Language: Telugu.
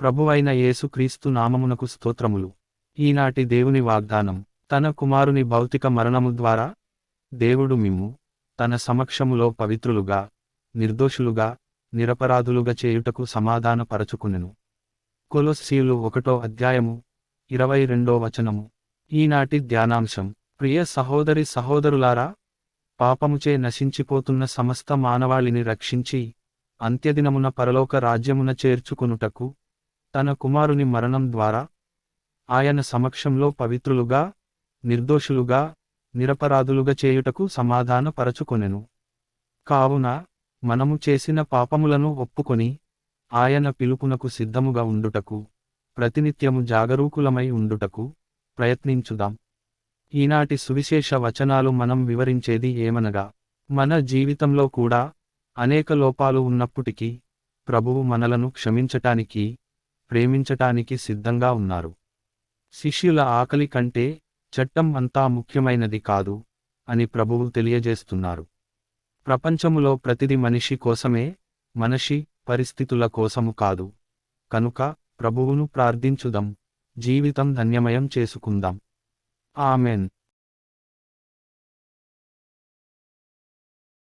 ప్రభువైన యేసుక్రీస్తు నామమునకు స్తోత్రములు. ఈనాటి దేవుని వాగ్దానం తన కుమారుని భౌతిక మరణము ద్వారా దేవుడు మిమ్ము తన సమక్షములో పవిత్రులుగా నిర్దోషులుగా నిరపరాధులుగా చేయుటకు సమాధానపరచుకునెను. కొలొస్సీలు ఒకటో అధ్యాయము ఇరవై రెండో వచనము. ఈనాటి ధ్యానాంశం ప్రియ సహోదరి సహోదరులారా పాపముచే నశించిపోతున్న సమస్త మానవాళిని రక్షించి అంత్యదినమున పరలోక రాజ్యమున చేర్చుకొనుటకు తన కుమారుని మరణం ద్వారా ఆయన సమక్షంలో పవిత్రులుగా నిర్దోషులుగా నిరపరాధులుగా చేయుటకు సమాధానపరచుకొనెను. కావున మనము చేసిన పాపములను ఒప్పుకొని ఆయన పిలుపునకు సిద్ధముగా ఉండుటకు ప్రతినిత్యము జాగరూకులమై ఉండుటకు ప్రయత్నించుదాం. ఈనాటి సువిశేష వచనాలు మనం వివరించేది ఏమనగా మన జీవితంలో కూడా అనేక లోపాలు ఉన్నప్పటికీ ప్రభువు మనలను క్షమించటానికి ప్రేమించటానికి సిద్ధంగా ఉన్నారు. శిష్యుల ఆకలి కంటే చట్టం అంతా ముఖ్యమైనది కాదు అని ప్రభువు తెలియజేస్తున్నారు. ప్రపంచములో ప్రతిది మనిషి కోసమే మనిషి పరిస్థితుల కోసము కాదు. కనుక ప్రభువును ప్రార్థించుదాం జీవితం ధన్యమయం చేసుకుందాం. ఆమెన్.